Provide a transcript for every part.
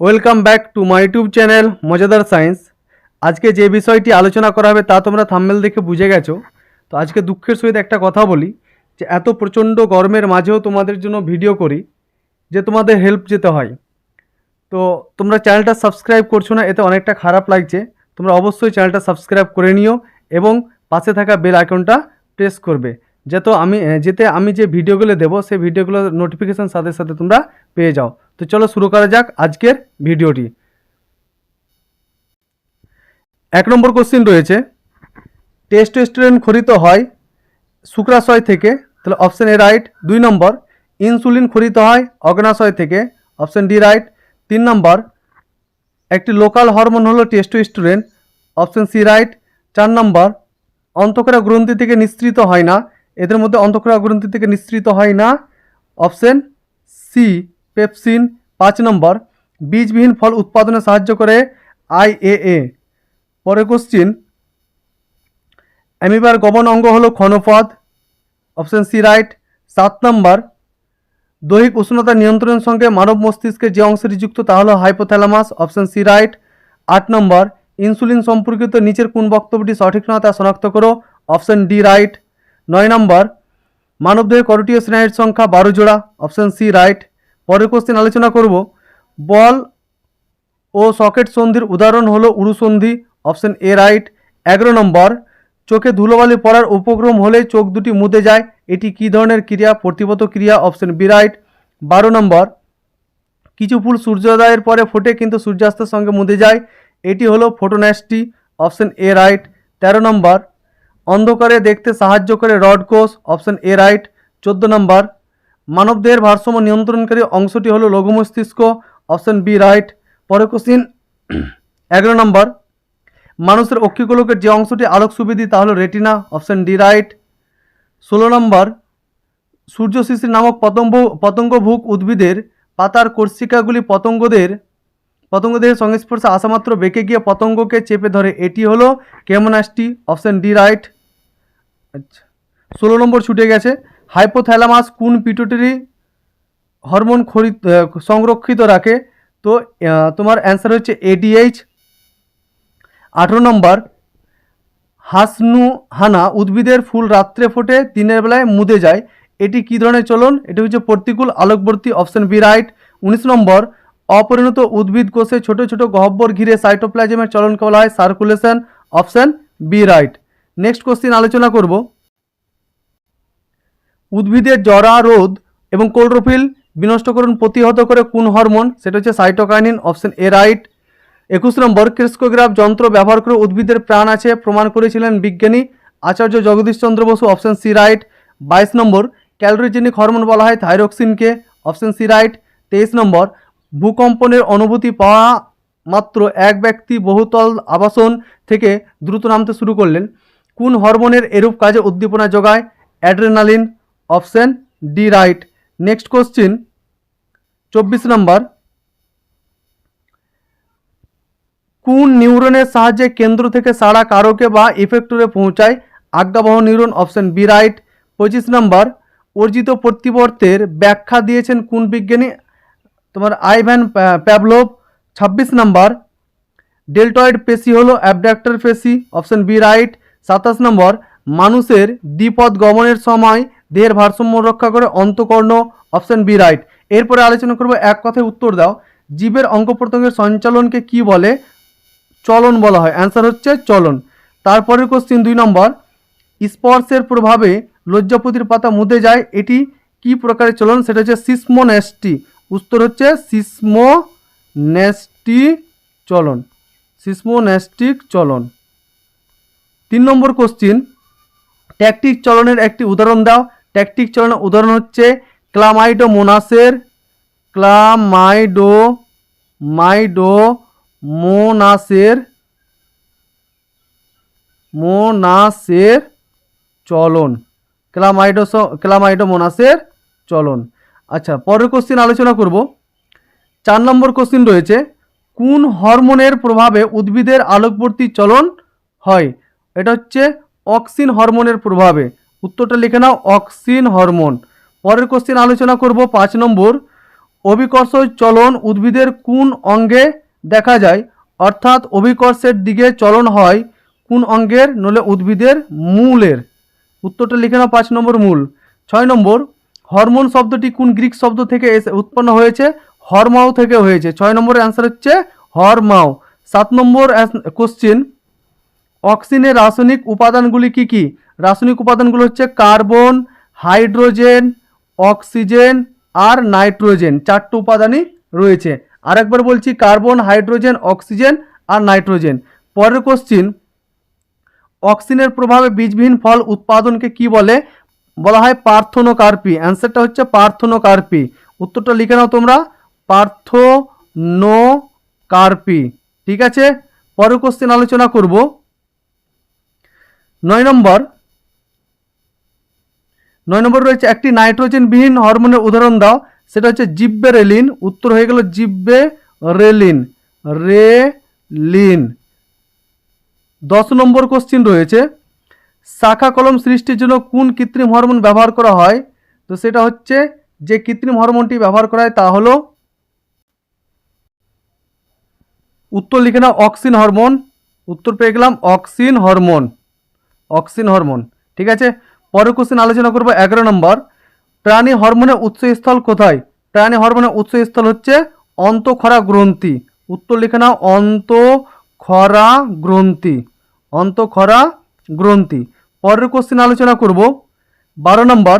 Welcome back to my YouTube channel মজাদার science. আজকে যে বিষয়টি আলোচনা করা হবে তা তোমরা থাম্বেল দেখে বুঝে গেছো। তো আজকে দুঃখের সহিত একটা কথা বলি, যে এত প্রচণ্ড গরমের মাঝেও তোমাদের জন্য ভিডিও করি, যে তোমাদের হেল্প যেতে হয়। তো তোমরা চ্যানেলটা সাবস্ক্রাইব করছ না, এতে অনেকটা খারাপ লাগছে। তোমরা অবশ্যই চ্যানেলটা সাবস্ক্রাইব করে নিও এবং পাশে থাকা বেল আইকনটা প্রেস করবে, যাতে আমি, যেতে আমি যে ভিডিওগুলো দেবো, সেই ভিডিওগুলোর নোটিফিকেশান সাথে সাথে তোমরা পেয়ে যাও। তো চলো শুরু করা যাক আজকের ভিডিওটি। এক নম্বর কোশ্চিন রয়েছে টেস্টোস্টেরন খরিত হয় শুক্রাশয় থেকে, তাহলে অপশান এ রাইট দুই নম্বর ইনসুলিন খরিত হয় অগ্নাশয় থেকে অপশান ডি রাইট তিন নম্বর, একটি লোকাল হরমোন হলো টেস্টোস্টেরন অপশান সি রাইট চার নম্বর, অন্তঃকরা গ্রন্থি থেকে নিঃসৃত হয় না, এদের মধ্যে অন্তঃকরা গ্রন্থি থেকে নিঃসৃত হয় না অপশান সি পেপসিন পাঁচ নম্বর, বীজবিহীন ফল উৎপাদনে সাহায্য করে আইএএ পরে কোশ্চিন অ্যামিবার গমন অঙ্গ হলো ক্ষণপদ অপশান সি রাইট সাত নম্বর, দৈহিক উষ্ণতা নিয়ন্ত্রণের সঙ্গে মানব মস্তিষ্কের যে অংশটি যুক্ত তা হলো হাইপোথ্যালামাস অপশান সি রাইট আট নম্বর ইনসুলিন সম্পর্কিত নিচের কোন বক্তব্যটি সঠিক নয় তা শনাক্ত করো অপশান ডি রাইট নয় নম্বর, মানবদেহে করটীয় স্নায়ুর সংখ্যা বারো জোড়া অপশান সি রাইট পরের কোশ্চেন আলোচনা করব। বল ও সকেট সন্ধির উদাহরণ হলো উরুসন্ধি অপশান এ রাইট এগারো নম্বর, চোখে ধুলোবালি পড়ার উপক্রম হলে চোখ দুটি মুদে যায়, এটি কী ধরনের ক্রিয়া প্রতিবত ক্রিয়া অপশান বি রাইট বারো নম্বর, কিছু ফুল সূর্যোদয়ের পরে ফোটে কিন্তু সূর্যাস্তের সঙ্গে মুদে যায়, এটি হলো ফোটোন্যাস্টি অপশান এ রাইট তেরো নম্বর, অন্ধকারে দেখতে সাহায্য করে রড কোষ অপশান এ রাইট চোদ্দ নম্বর মানবদেহের ভারসাম্য নিয়ন্ত্রণকারী অংশটি হলো লঘু মস্তিষ্ক অপশান বি রাইট। পরে কোশ্চিন এগারো নম্বর। মানুষের অক্ষিগোলকের যে অংশটি আলোক সুবিধি, তা হলো রেটিনা, অপশান ডি রাইট। ষোলো নম্বর সূর্য শিশির নামক পতঙ্গ পতঙ্গভুক উদ্ভিদের পাতার কর্ষিকাগুলি পতঙ্গদের পতঙ্গদের সংস্পর্শে আসামাত্র বেঁকে গিয়ে পতঙ্গকে চেপে ধরে। এটি হলো কেমনাস্টি, অপশান ডি রাইট। আচ্ছা ষোলো নম্বর ছুটে গেছে। হাইপোথ্যালামাস কোন পিটুটারি হরমোন খরি সংরক্ষিত রাখে? তো তোমার অ্যান্সার হচ্ছে এডিএইচ আঠেরো নম্বর হাসনু হানা উদ্ভিদের ফুল রাত্রে ফোটে, দিনের বেলায় মুদে যায়। এটি কী ধরনের চলন? এটি হচ্ছে প্রতিকূল আলোকবর্তী অপশন বি রাইট। উনিশ নম্বর, অপরিণত উদ্ভিদ কোষে ছোট ছোট গহ্বর ঘিরে সাইটোপ্লাজমের চলনকে বলা হয় circulation, option B right. Next question আলোচনা করব। উদ্ভিদের জরা রোধ এবং কোলরোফিল বিনষ্টকরণ প্রতিহত করে কোন হরমোন? সেটা হচ্ছে সাইটোকাইনিন, অপশন এ রাইট। একুশ নম্বর, ক্রিস্কোগ্রাফ যন্ত্র ব্যবহার করে উদ্ভিদের প্রাণ আছে, প্রমাণ করেছিলেন বিজ্ঞানী Acharya Jagadish Chandra Basu, option C right. বাইশ নম্বর, ক্যালোরিজেনিক হরমোন বলা হয় থাইরক্সিনকে, অপশন সি রাইট। তেইশ নম্বর, ভূকম্পনের অনুভূতি পাওয়া মাত্র এক ব্যক্তি বহুতল আবাসন থেকে দ্রুত নামতে শুরু করলেন। কোন হরমোনের এরূপ কাজে উদ্দীপনা যোগায়? Adrenaline option D right. Next question, চব্বিশ নম্বর। কোন নিউরনের সাহায্যে কেন্দ্র থেকে সারা কারকে বা ইফেক্টরে পৌঁছায়? আজ্ঞাবহ নিউরন অপশন বি রাইট। পঁচিশ নম্বর, অর্জিত প্রতিবর্তের ব্যাখ্যা দিয়েছেন কোন বিজ্ঞানী? তোমার আইভ্যান প্যা- প্যাভলোভ। ছাব্বিশ নম্বর, ডেল্টয়েড পেশি হলো অ্যাবডাক্টর পেশি। Option B right. সাতাশ নম্বর, মানুষের দ্বিপদ গমনের সময় দেহের ভারসাম্য রক্ষা করে অন্তকর্ণ অপশন বি রাইট এরপরে আলোচনা করব এক কথায় উত্তর দাও। জীবের অঙ্গ প্রত্যঙ্গের সঞ্চালনকে কি বলে? চলন বলা হয়। অ্যান্সার হচ্ছে চলন। তারপরের কোশ্চিন দুই নম্বর, স্পর্শের প্রভাবে লজ্জাপতির পাতা মুদে যায়, এটি কি প্রকারের চলন? সেটা হচ্ছে সিসমোনেস্টি। উত্তর হচ্ছে সিসমোনেস্টি চলন। সিসমোনেস্টিক চলন। তিন নম্বর কোশ্চিন ট্যাকটিক চলনের একটি উদাহরণ দাও। ট্যাকটিক চলনের উদাহরণ হচ্ছে ক্লামাইডো মোনাসের ক্লামাইডো মাইডো মোনাসের মোনাসের চলন। ক্লামাইডো মোনাসের চলন। আচ্ছা পরের কোশ্চিন আলোচনা করব। চার নম্বর কোশ্চিন রয়েছে, কোন হরমোনের প্রভাবে উদ্ভিদের আলোকবর্তী চলন হয়? এটা হচ্ছে অক্সিন হরমোনের প্রভাবে। উত্তরটা লিখে নাও, অক্সিন হরমোন। পরের কোশ্চেন আলোচনা করব, পাঁচ নম্বর। অভিকর্ষ চলন উদ্ভিদের কোন অঙ্গে দেখা যায়? অর্থাৎ অভিকর্ষের দিকে চলন হয় কোন অঙ্গের নলে উদ্ভিদের মূলের। উত্তরটা লিখে নাও, পাঁচ নম্বর মূল। ছয় নম্বর, হরমোন শব্দটি কোন গ্রিক শব্দ থেকে এসে উৎপন্ন হয়েছে? হরমাও থেকে হয়েছে। ছয় নম্বরের অ্যান্সার হচ্ছে হরমাও। সাত নম্বর কোশ্চিন অক্সিজেনের রাসায়নিক উপাদানগুলি কি কি? রাসায়নিক উপাদানগুলো হচ্ছে কার্বন, হাইড্রোজেন, অক্সিজেন আর নাইট্রোজেন। চারটে উপাদানই রয়েছে। আরেকবার বলছি, কার্বন, হাইড্রোজেন, অক্সিজেন আর নাইট্রোজেন। পরের কোশ্চিন অক্সিজেনের প্রভাবে বীজবিহীন ফল উৎপাদনকে কি বলে? বলা হয় পার্থনোকার্পি। অ্যান্সারটা হচ্ছে পার্থনোকার্পি। উত্তরটা লিখে নাও তোমরা, পার্থনোকার্পি। ঠিক আছে? পরের কোশ্চেন আলোচনা করব। নয় নম্বর। নয় নম্বর রয়েছে একটি নাইট্রোজেনবিহীন হরমোনের উদাহরণ দাও, সেটা হচ্ছে জিব্বে রেলিন উত্তর হয়ে গেল জিব্বে রেলিন। রেলিন দশ নম্বর কোশ্চিন রয়েছে শাখা কলম সৃষ্টির জন্য কোন কৃত্রিম হরমোন ব্যবহার করা হয়? তো সেটা হচ্ছে যে কৃত্রিম হরমোনটি ব্যবহার করা হয় তা হলো, উত্তর লিখে নাও, অক্সিন হরমোন। উত্তর পেয়ে গেলাম অক্সিন হরমোন। অক্সিন হরমোন, ঠিক আছে? পরের কোশ্চেন আলোচনা করব এগারো নম্বর। প্রাণী হরমোনের উৎসস্থল কোথায়? প্রাণী হরমোনের উৎসস্থল হচ্ছে অন্তঃক্ষরা গ্রন্থি। উত্তর লিখে নাও, অন্তঃক্ষরা গ্রন্থি অন্তঃক্ষরা গ্রন্থি। পরের কোশ্চেন আলোচনা করব। বারো নম্বর,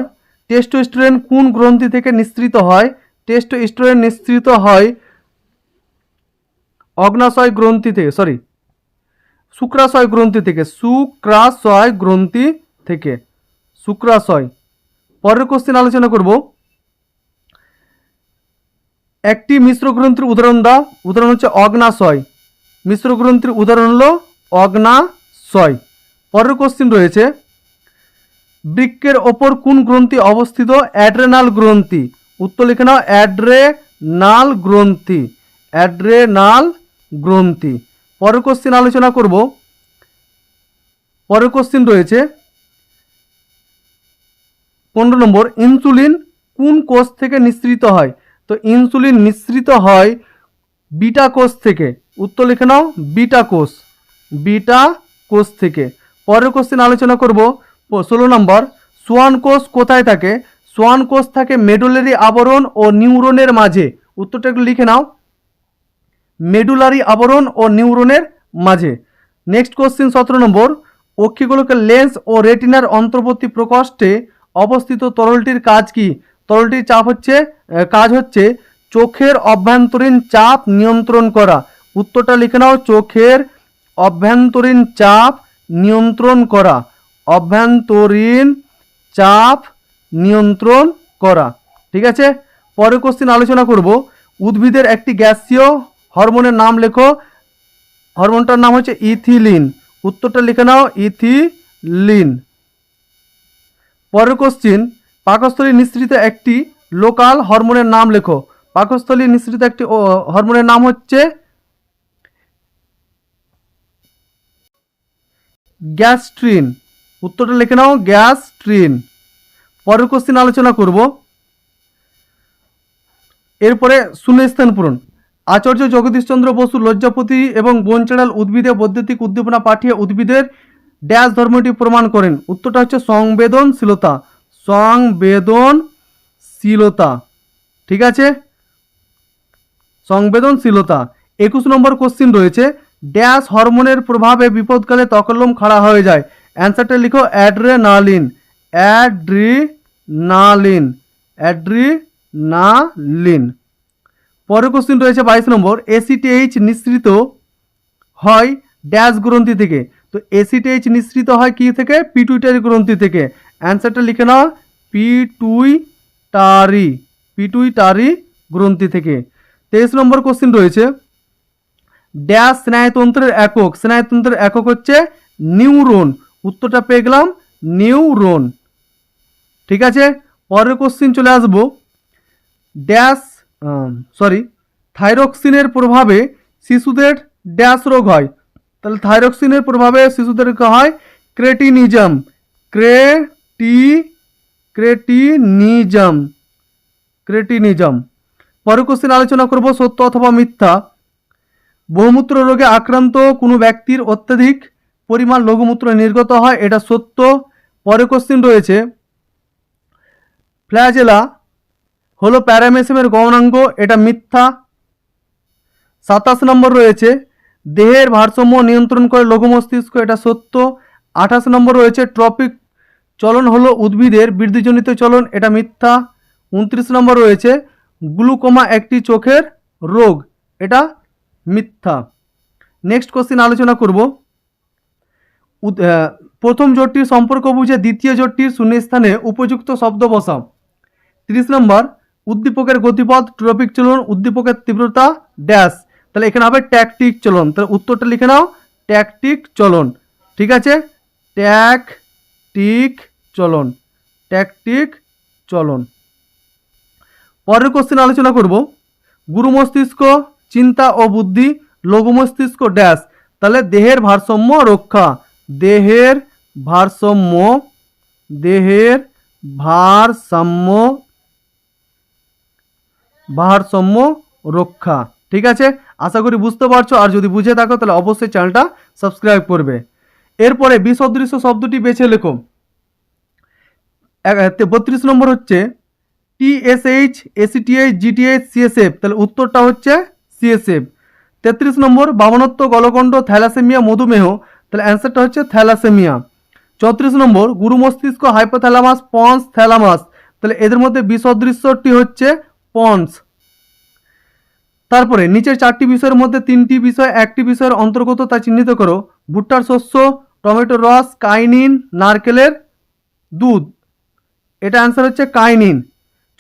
টেস্টোস্টেরন কোন গ্রন্থি থেকে নিঃসৃত হয়? টেস্টোস্টেরন নিঃসৃত হয় অগ্নাশয় গ্রন্থি থেকে সরি শুক্রাশয় গ্রন্থি থেকে, শুক্রাশয় গ্রন্থি থেকে, শুক্রাশয়। পরের কোশ্চেন আলোচনা করব। একটি মিশ্র গ্রন্থির উদাহরণ দা উদাহরণ হচ্ছে অগ্নাশয়। মিশ্র গ্রন্থির উদাহরণ হলো অগ্নাশয়। পরের কোশ্চেন রয়েছে, বৃক্কের ওপর কোন গ্রন্থি অবস্থিত? অ্যাড্রেনাল গ্রন্থি। উত্তর লিখে নাও, অ্যাড্রেনাল গ্রন্থি। অ্যাড্রেনাল গ্রন্থি। পরের কোশ্চেন আলোচনা করব। পরের কোশ্চেন রয়েছে, পনেরো নম্বর ইনসুলিন কোন কোষ থেকে নিঃসৃত হয়? তো ইনসুলিন নিঃসৃত হয় বিটা কোষ থেকে। উত্তর লিখে নাও বিটা কোষ বিটা কোষ থেকে। পরের কোশ্চেন আলোচনা করব, ষোলো নম্বর, সোয়ান কোষ কোথায় থাকে? সোয়ান কোষ থাকে মেডুলারি আবরণ ও নিউরনের মাঝে। উত্তরটা একটু লিখে নাও। মেডুলারি আবরণ ও নিউরনের মাঝে। নেক্সট কোশ্চেন সতেরো নম্বর, অক্ষিগোলকের লেন্স ও রেটিনার অন্তর্বর্তী প্রকোষ্ঠে অবস্থিত তরলটির কাজ কি? তরলটির চাপ হচ্ছে কাজ হচ্ছে চোখের অভ্যন্তরীণ চাপ নিয়ন্ত্রণ করা। উত্তরটা লিখে নাও, চোখের অভ্যন্তরীণ চাপ নিয়ন্ত্রণ করা। অভ্যন্তরীণ চাপ নিয়ন্ত্রণ করা। ঠিক আছে? পরের কোশ্চেন আলোচনা করব। উদ্ভিদের একটি গ্যাসীয় হরমোনের নাম লেখো। হরমোনটার নাম হচ্ছে ইথিলিন। উত্তরটা লিখে নাও, ইথিলিন। পরের কোশ্চিন পাকস্থলী নিঃসৃত একটি লোকাল হরমোনের নাম লেখো। পাকস্থলী নিঃসৃত একটি হরমোনের নাম হচ্ছে গ্যাস্ট্রিন। উত্তরটা লিখে নাও, গ্যাস্ট্রিন। পরের কোশ্চিন আলোচনা করব। এরপরে শূন্যস্থান পূরণ। আচার্য জগদীশচন্দ্র বসু লজ্জাপতি এবং বনচেড়াল উদ্ভিদে বৈদ্যুতিক উদ্দীপনা পাঠিয়ে উদ্ভিদের ড্যাশ ধর্মটি প্রমাণ করেন। উত্তরটা হচ্ছে সংবেদনশীলতা। সংবেদনশীলতা। ঠিক আছে? সংবেদনশীলতা। একুশ নম্বর কোশ্চিন রয়েছে, ড্যাশ হরমোনের প্রভাবে বিপদকালে তকল্লম খাড়া হয়ে যায়। অ্যান্সারটা লিখো, অ্যাড্রেনালিন। অ্যাড্রিনালিন। অ্যাড্রিনালিন। পরের কোশ্চিন রয়েছে বাইশ নম্বর এসিটিএইচ নিঃসৃত হয় ড্যাশ গ্রন্থি থেকে। তো এসিটিএইচ নিঃসৃত হয় কি থেকে? পিটুইটারি গ্রন্থি থেকে। অ্যান্সারটা লিখে নাও পিটুইটারি পিটুইটারি গ্রন্থি থেকে। তেইশ নম্বর কোশ্চিন রয়েছে ড্যাশ স্নায়ুতন্ত্রের একক। স্নায়ুতন্ত্রের একক হচ্ছে নিউরন উত্তরটা পেয়ে গেলাম নিউরন ঠিক আছে? পরের কোশ্চিন চলে আসব। ড্যাশ সরি থাইরক্সিনের প্রভাবে শিশুদের ড্যাশ রোগ হয়। তাহলে থাইরক্সিনের প্রভাবে শিশুদের হয়? ক্রেটিনিজম ক্রেটি ক্রেটিনিজম ক্রেটিনিজম পরের কোশ্চেন আলোচনা করব, সত্য অথবা মিথ্যা? বহুমূত্র রোগে আক্রান্ত কোনো ব্যক্তির অত্যাধিক পরিমাণ লঘুমূত্র নির্গত হয়, এটা সত্য। পরের কোশ্চেন রয়েছে, ফ্ল্যাজেলা হলো প্যারামেসিয়ামের গৌণাঙ্গ এটা মিথ্যা। সাতাশ নম্বর রয়েছে, দেহের ভারসাম্য নিয়ন্ত্রণ করে লঘু মস্তিষ্ক এটা সত্য। আঠাশ নম্বর রয়েছে, ট্রপিক চলন হলো উদ্ভিদের বৃদ্ধিজনিত চলন, এটা মিথ্যা। উনত্রিশ নম্বর রয়েছে, গ্লুকোমা একটি চোখের রোগ, এটা মিথ্যা। নেক্সট কোশ্চিন আলোচনা করব। প্রথম জোটটির সম্পর্ক বুঝে দ্বিতীয় জোটটির শূন্যস্থানে উপযুক্ত শব্দ বসাও। তিরিশ নম্বর উদ্দীপকের গতিপথ ট্রপিক চলন, উদ্দীপকের তীব্রতা ড্যাশ তাহলে এখানে হবে ট্যাকটিক চলন। তাহলে উত্তরটা লিখে নাও ট্যাকটিক চলন। ঠিক আছে? ট্যাক টিক চলন। ট্যাকটিক চলন। পরের কোশ্চেন আলোচনা করব। গুরু মস্তিষ্ক, চিন্তা ও বুদ্ধি, লঘু মস্তিষ্ক ড্যাশ তাহলে দেহের ভারসাম্য রক্ষা। দেহের ভারসাম্য দেহের ভারসাম্য ভারসাম্য রক্ষা। ঠিক আছে? আশা করি বুঝতে পারছ। আর যদি বুঝে থাকো, তাহলে অবশ্যই চ্যানেলটা সাবস্ক্রাইব করবে। এরপরে বিসদৃশ্য শব্দটি বেছে লেখো। বত্রিশ নম্বর হচ্ছে টিএসএইচ এসিটিএইচ জিটিএইচ সিএসএফ তাহলে উত্তরটা হচ্ছে সিএসএফ তেত্রিশ নম্বর, বামনত্ব গলকণ্ড, থ্যালাসেমিয়া, মধুমেহ। তাহলে অ্যান্সারটা হচ্ছে থ্যালাসেমিয়া। চৌত্রিশ নম্বর, গুরু মস্তিষ্ক, হাইপোথ্যালামাস, পন্স, থ্যালামাস। তাহলে এদের মধ্যে বিসদৃশ্যটি হচ্ছে পন্স তারপরে নিচের চারটি বিষয়ের মধ্যে তিনটি বিষয়, একটি বিষয়ের অন্তর্গত তা চিহ্নিত করো। ভুট্টার শস্য, টমেটোর রস, কাইনিন, নারকেলের দুধ। এটা অ্যান্সার হচ্ছে কাইনিন।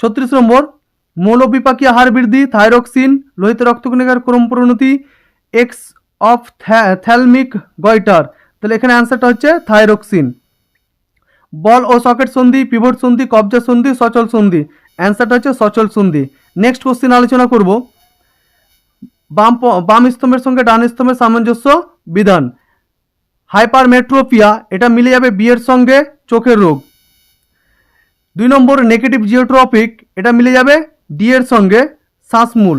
ছত্রিশ নম্বর মৌলবিপাকী আহার বৃদ্ধি, থাইরক্সিন, লোহিত রক্তকণিকার ক্রম পরিণতি এক্স অফ থ্যালমিক গয়টার। তাহলে এখানে অ্যান্সারটা হচ্ছে থাইরক্সিন। বল ও সকেট সন্ধি, পিভট সন্ধি, কবজা সন্ধি, সচল সন্ধি। অ্যান্সারটা হচ্ছে সচল সন্ধি নেক্সট কোশ্চিন আলোচনা করব। বাম বাম স্তম্ভের সঙ্গে ডান স্তম্ভের সামঞ্জস্য বিধান। হাইপারমেট্রোপিয়া এটা মিলে যাবে বিয়ের সঙ্গে চোখের রোগ। দুই নম্বর নেগেটিভ জিওট্রপিক এটা মিলে যাবে ডি এর সঙ্গে শ্বাসমূল।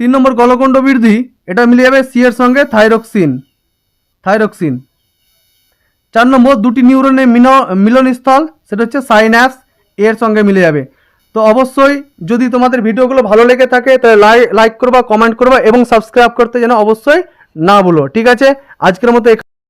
তিন নম্বর গলকণ্ড বৃদ্ধি এটা মিলে যাবে সি এর সঙ্গে থাইরক্সিন থাইরক্সিন চার নম্বর, দুটি নিউরনের মিলনস্থল, সেটা হচ্ছে সাইন্যাপস এর সঙ্গে মিলে যাবে। তো অবশ্যই যদি তোমাদের ভিডিওগুলো ভালো লেগে থাকে, তাহলে লাইক করবা কমেন্ট করবা এবং সাবস্ক্রাইব করতে যেন অবশ্যই না বলো ঠিক আছে? আজকের মতো